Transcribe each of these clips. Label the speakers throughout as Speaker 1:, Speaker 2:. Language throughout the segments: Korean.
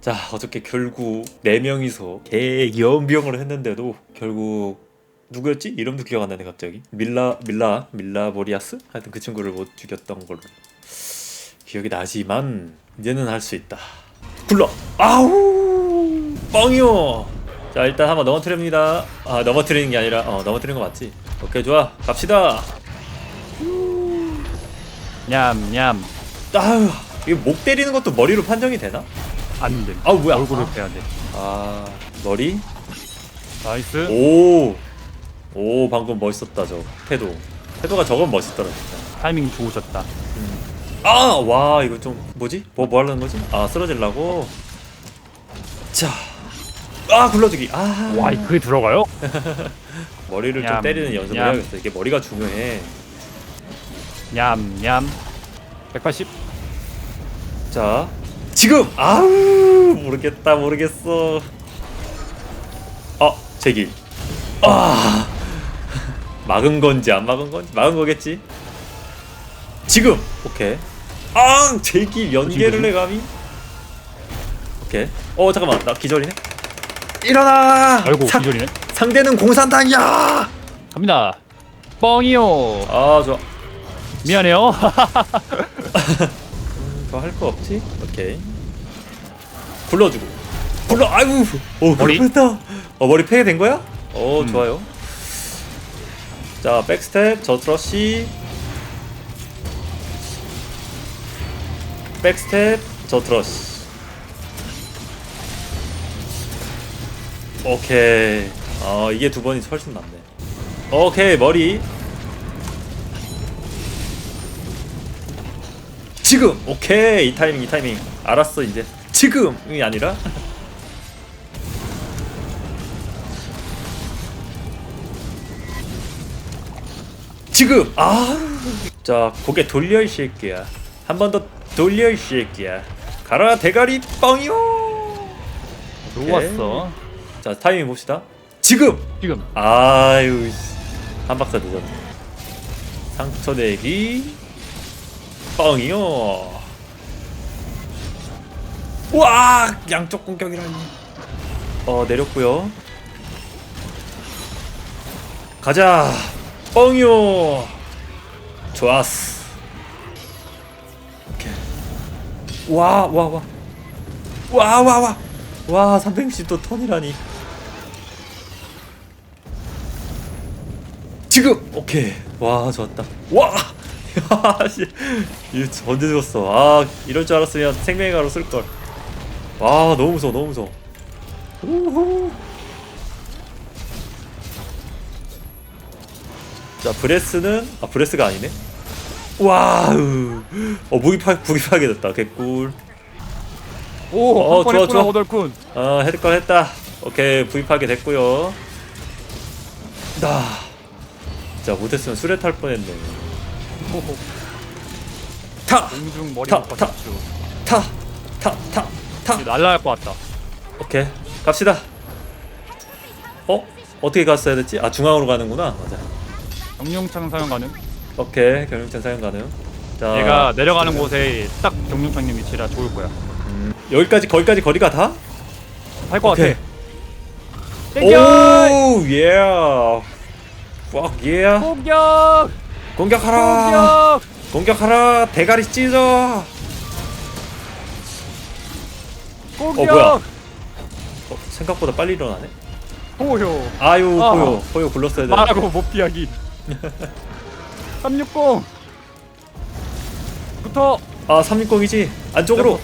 Speaker 1: 자 어저께 결국 4명이서 개연병을 했는데도 결국 누구였지? 이름도 기억 안 나네 갑자기. 밀라 밀라 밀라 모리아스? 하여튼 그 친구를 못 죽였던 걸로 기억이 나지만 이제는 할 수 있다. 굴러! 아우! 뻥이요! 자 일단 한번 넘어뜨립니다. 아 넘어뜨리는 게 아니라 어 넘어뜨리는 거 맞지? 오케이 좋아. 갑시다!
Speaker 2: 냠냠.
Speaker 1: 아유 이거 목 때리는 것도 머리로 판정이 되나?
Speaker 2: 안 돼
Speaker 1: 아 뭐야
Speaker 2: 얼굴을
Speaker 1: 아,
Speaker 2: 빼야 돼
Speaker 1: 아 머리?
Speaker 2: 나이스
Speaker 1: 오! 오 방금 멋있었다 저 태도 태도가 저건 멋있더라 진짜
Speaker 2: 타이밍 좋으셨다
Speaker 1: 아! 와 이거 좀 뭐지? 뭐, 뭐 하려는 거지? 아 쓰러질라고? 자 아! 굴러주기
Speaker 2: 아와 그게 들어가요?
Speaker 1: 머리를 좀
Speaker 2: 냠,
Speaker 1: 때리는 연습을
Speaker 2: 냠.
Speaker 1: 해야겠어 이게 머리가 중요해
Speaker 2: 냠 냠 180
Speaker 1: 자 지금! 아우 모르겠다 모르겠어. 아 제길 아. 막은 건지 안 막은 건지 막은 거겠지? 지금! 오케이. 아 제길 연계를 해 감히. 오케이. 어 잠깐만. 나 기절이네? 일어나!
Speaker 2: 아이고
Speaker 1: 상-
Speaker 2: 기절이네.
Speaker 1: 상대는 공산당이야!
Speaker 2: 갑니다. 뻥이요.
Speaker 1: 아 좋아.
Speaker 2: 미안해요.
Speaker 1: 더 할 거 없지? 오케이 굴러주고. 굴러 아이고 오
Speaker 2: 머리?
Speaker 1: 했다 어 머리 폐해된 거야? 어
Speaker 2: 음.
Speaker 1: 좋아요. 자 백스텝 저 트러시. 백스텝 저 트러시. 오케이. 어 이게 두 번이 훨씬 낫네. 오케이 머리. 지금! 오케이 이 타이밍 이 타이밍. 알았어 이제 지금이 아니라? 지금! 아 자 고개 돌려 이 새끼야. 한 번 더 돌려 이 새끼야. 가라 대가리 뻥이요!
Speaker 2: 좋았어.
Speaker 1: 자 타이밍 봅시다. 지금!
Speaker 2: 지금.
Speaker 1: 아유 씨. 한 박자 늦었네. 상처 내기 뻥이요 와 양쪽 공격이라니. 어 내렸고요. 가자. 뻥이요. 좋았어. 오케이. 와 와 와. 와 와 와 와 360도 턴이라니. 지금! 오케이. 와 좋았다. 와 야 씨. 이거 언제 죽었어? 아 이럴 줄 알았으면 생명의 가로 쓸걸 와 너무 무서워 너무 무서워 우후. 자 브레스는 아 브레스가 아니네 와우 어 무기 파 무기 파괴됐다 개꿀
Speaker 2: 오
Speaker 1: 어, 좋아, 좋아.
Speaker 2: 오덜쿤
Speaker 1: 어 헤드걸 했다 오케이 부입 하게 됐고요 나 진짜 못했으면 수레 탈 뻔했네 타!
Speaker 2: 공중 머리
Speaker 1: 타,
Speaker 2: 못
Speaker 1: 타.
Speaker 2: 받았죠
Speaker 1: 타! 타! 타! 타!
Speaker 2: 날라갈 것 같다.
Speaker 1: 오케이. 갑시다. 어? 어떻게 갔어야 됐지? 아 중앙으로 가는구나. 맞아.
Speaker 2: 경룡창 사용 가능?
Speaker 1: 오케이. 경영찬 사용 가능. 자.
Speaker 2: 얘가 내려가는 곳에 딱 경룡창님 위치라 좋을 거야.
Speaker 1: 음, 여기까지 거기까지 거리가 다?
Speaker 2: 할 것
Speaker 1: 오케이.
Speaker 2: 같아. 대결
Speaker 1: 오 예! fuck yeah.
Speaker 2: 공격!
Speaker 1: 공격하라.
Speaker 2: 공격!
Speaker 1: 공격하라. 대가리 찢어
Speaker 2: 공격
Speaker 1: 뭐야? 어, 생각보다 빨리 일어나네?
Speaker 2: 호요.
Speaker 1: 아유
Speaker 2: 아.
Speaker 1: 호요. 호요 굴렀어야 돼.
Speaker 2: 말하고 못 피하기. 360 부터
Speaker 1: 아 360이지? 안쪽으로.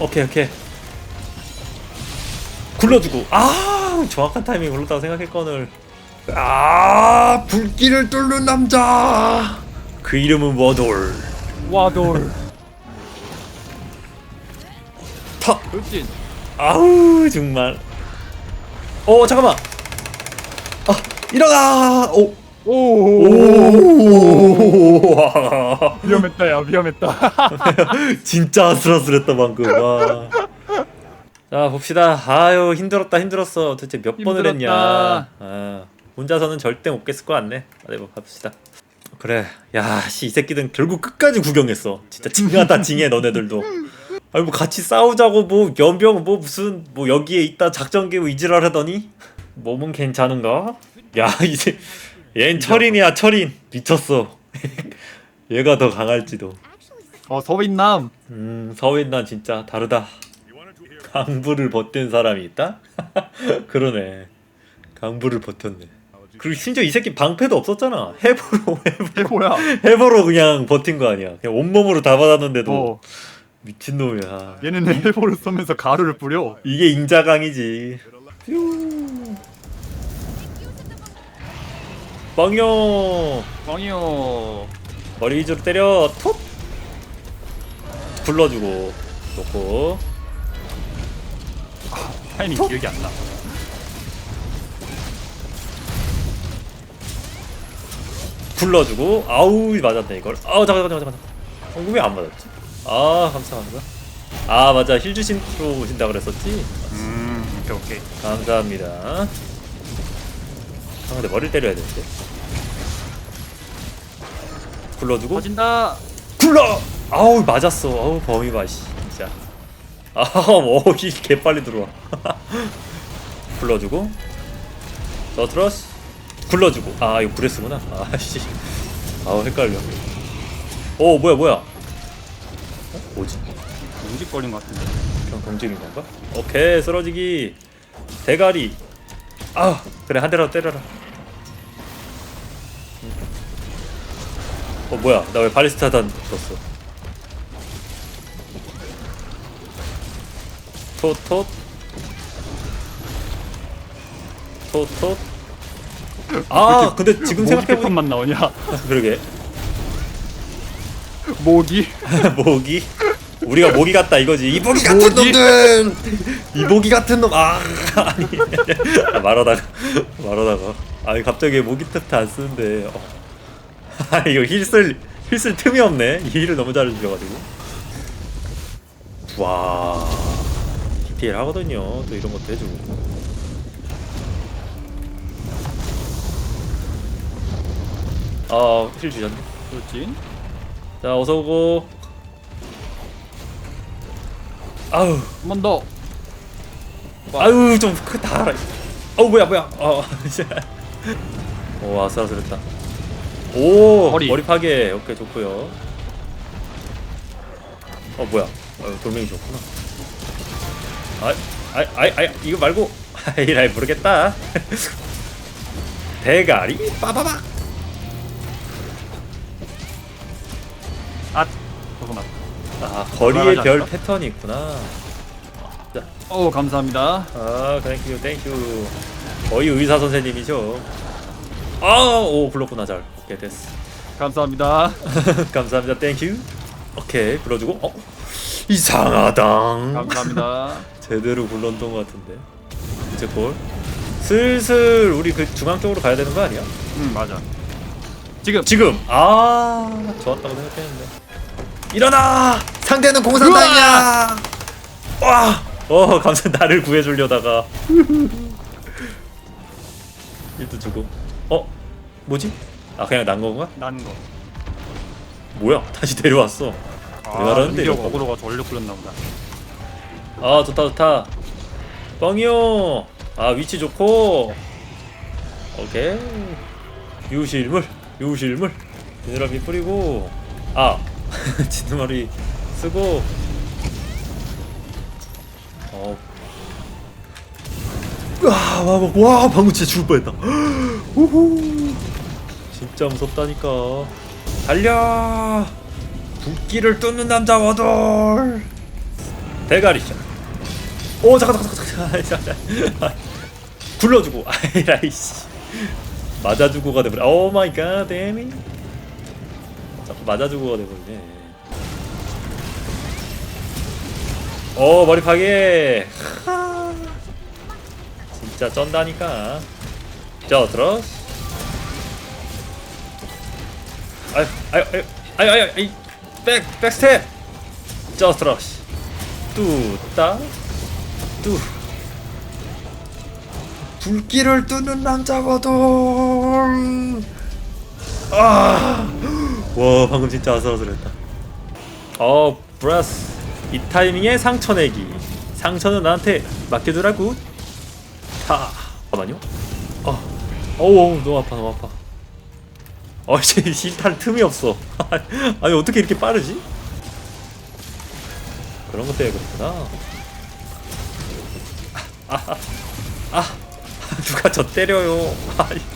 Speaker 1: 오케이 오케이. 굴러주고. 아 정확한 타이밍 굴렀다고 생각했거늘. 아 불길을 뚫는 남자. 그 이름은 워돌.
Speaker 2: 와돌
Speaker 1: 타
Speaker 2: 돌진.
Speaker 1: 아우 정말. 어 잠깐만. 아 일어나. 오.
Speaker 2: 오.
Speaker 1: 오.
Speaker 2: 위험했다 야 위험했다.
Speaker 1: 진짜 아슬아슬했다 방금. 와. 자 봅시다. 아유 힘들었다 힘들었어. 도대체 몇 번을 했냐
Speaker 2: 힘들었다.
Speaker 1: 아, 혼자서는 절대 못 깼을 거 같네. 어디 뭐 봅시다. 그래. 야씨 이 새끼들 결국 끝까지 구경했어. 진짜 징하다 징해 너네들도 아니 뭐 같이 싸우자고 뭐 연병 뭐 무슨 뭐 여기에 있다 작전기 뭐 이지랄 하더니? 몸은 괜찮은가? 야 이제 얜 철인이야 철인. 미쳤어. 얘가 더 강할지도.
Speaker 2: 어 서인남.
Speaker 1: 음 서윈난 진짜 다르다. 강부를 버틴 사람이 있다? 그러네. 강부를 버텼네. 그리고 심지어 이 새끼 방패도 없었잖아. 해보로 해보,
Speaker 2: 해보야.
Speaker 1: 해보로 그냥 버틴 거 아니야. 그냥 온몸으로 다 받았는데도.
Speaker 2: 어
Speaker 1: 미친놈이야.
Speaker 2: 얘는 해보를 쏘면서 가루를 뿌려.
Speaker 1: 이게 인자강이지. 휴. 뻥요.
Speaker 2: 뻥이요.
Speaker 1: 머리 위주로 때려. 톡. 불러주고 놓고.
Speaker 2: 타이밍 기억이 안 나.
Speaker 1: 불러주고 아우 맞았네 이걸. 아우 잠깐 잠깐 잠깐 잠깐 어, 왜안 맞았지 아 감사합니다. 아 맞아. 힐 주심으로 오신다 그랬었지?
Speaker 2: 음 오케이 오케이.
Speaker 1: 감사합니다. 아 근데 머리를 때려야 되는데. 불러주고?
Speaker 2: 터진다.
Speaker 1: 굴러! 아우 맞았어. 아우 범위 봐씨 진짜. 아워힐 개빨리 들어와. 불러주고? 저트러스? 굴러주고. 아 이거 브레스구나. 아씨. 아우 헷갈려. 오 뭐야 뭐야? 어? 뭐지?
Speaker 2: 움직거린 것 같은데.
Speaker 1: 그냥 경직인 건가? 오케이 쓰러지기. 대가리. 아 그래 한 대라도 때려라. 어 뭐야? 나 왜 발리스타단 떴어? 톳톳. 톳톳. 아 근데 지금
Speaker 2: 모기
Speaker 1: 생각해보니
Speaker 2: 패턴만 나오냐?
Speaker 1: 그러게.
Speaker 2: 모기.
Speaker 1: 모기 우리가 모기 같다 이거지. 이 모기 같은
Speaker 2: 모기?
Speaker 1: 놈들. 이 모기 같은 놈아 아니. 아, 말하다가 말하다가. 아니 갑자기 모기 테스트 안 쓰는데. 어. 아 이거 힐쓸 힐쓸 틈이 없네. 이 힐을 너무 잘해주셔가지고. 와. DPL 하거든요. 또 이런 것도 해주고. 아힐 주셨네.
Speaker 2: 그렇지.
Speaker 1: 자 어서 오고 아우
Speaker 2: 한번 더.
Speaker 1: 아유 좀크다 알아. 어우 뭐야 뭐야. 어. 오 아슬아슬했다. 오
Speaker 2: 머리.
Speaker 1: 머리 파괴. 오케이 좋고요. 어 뭐야? 어, 돌멩이 좋구나. 아아아 아, 아, 이거 말고 아이 날 모르겠다. 대가리 빠바박.
Speaker 2: 아 저거 맞.
Speaker 1: 아 거리의 별
Speaker 2: 않을까?
Speaker 1: 패턴이 있구나.
Speaker 2: 어 감사합니다.
Speaker 1: 아, 땡큐, 땡큐. 거의 의사 선생님이죠. 아, 오, 불렀구나, 잘. 오케이, 됐어.
Speaker 2: 감사합니다.
Speaker 1: 감사합니다, 땡큐. 오케이, 불러주고, 어? 이상하다.
Speaker 2: 감사합니다.
Speaker 1: 제대로 불렀던 것 같은데. 이제 골. 슬슬 우리 그 중앙 쪽으로 가야 되는 거 아니야?
Speaker 2: 음 맞아. 지금
Speaker 1: 지금! 아, 좋았다고 생각했는데. 일어나! 상대는 공산당이야! 와! 어, 감사 나를 구해 주려다가. 1도 주고. 어? 뭐지? 아, 그냥 난 건가?
Speaker 2: 난 거.
Speaker 1: 뭐야? 다시 데려왔어.
Speaker 2: 아,
Speaker 1: 내가 알았는데
Speaker 2: 인격
Speaker 1: 이거.
Speaker 2: 어그로가 전력 풀렸나 보다.
Speaker 1: 아, 좋다, 좋다. 뻥이요. 아, 위치 좋고. 오케이. 유실물, 유실물. 지느러미 뿌리고. 아, 지느러미 쓰고. 어. 와, 와, 와, 와, 방금 진짜 죽을 뻔했다. 우후. 진짜 무섭다니까. 달려. 붓기를 뚫는 남자 워돌. 대가리 샷. 오 잠깐 잠깐 잠깐 잠깐. 굴러주고 아이라이씨 맞아주고 가 돼버려 오 마이 갓 데미 맞아 주고 가 돼버리네. 오 머리 파괴! 하. 진짜 쩐다니까. 저 들어 아유 아유 아유 아유 아유 백 백스텝! 저 들어시. 뚜따 뚜. 불길을 뚫는 남자거든. 아 와 방금 진짜 아슬아슬했다. 어 브라스 이 타이밍에 상처 내기. 상처는 나한테 맡겨두라고. 타 잠깐만요. 어 어우 너무 아파 너무 아파. 어 이제 일탈 틈이 없어. 아니 어떻게 이렇게 빠르지? 그런 것 때문에 그렇구나. 아, 아, 아, 누가 저 때려요?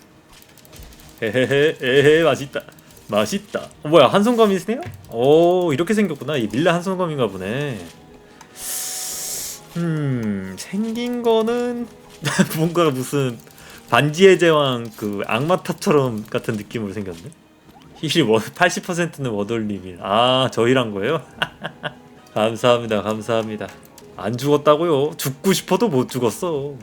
Speaker 1: 헤헤헤 에헤 맛있다. 맛있다. 어, 뭐야 한손검이세요? 오 이렇게 생겼구나. 이 밀라 한손검인가 보네. 음 생긴 거는 뭔가 무슨 반지의 제왕 그 악마탑처럼 같은 느낌으로 생겼네. 힐이 워, 80%는 워돌림이 아 저희란 거예요? 감사합니다 감사합니다. 안 죽었다고요? 죽고 싶어도 못 죽었어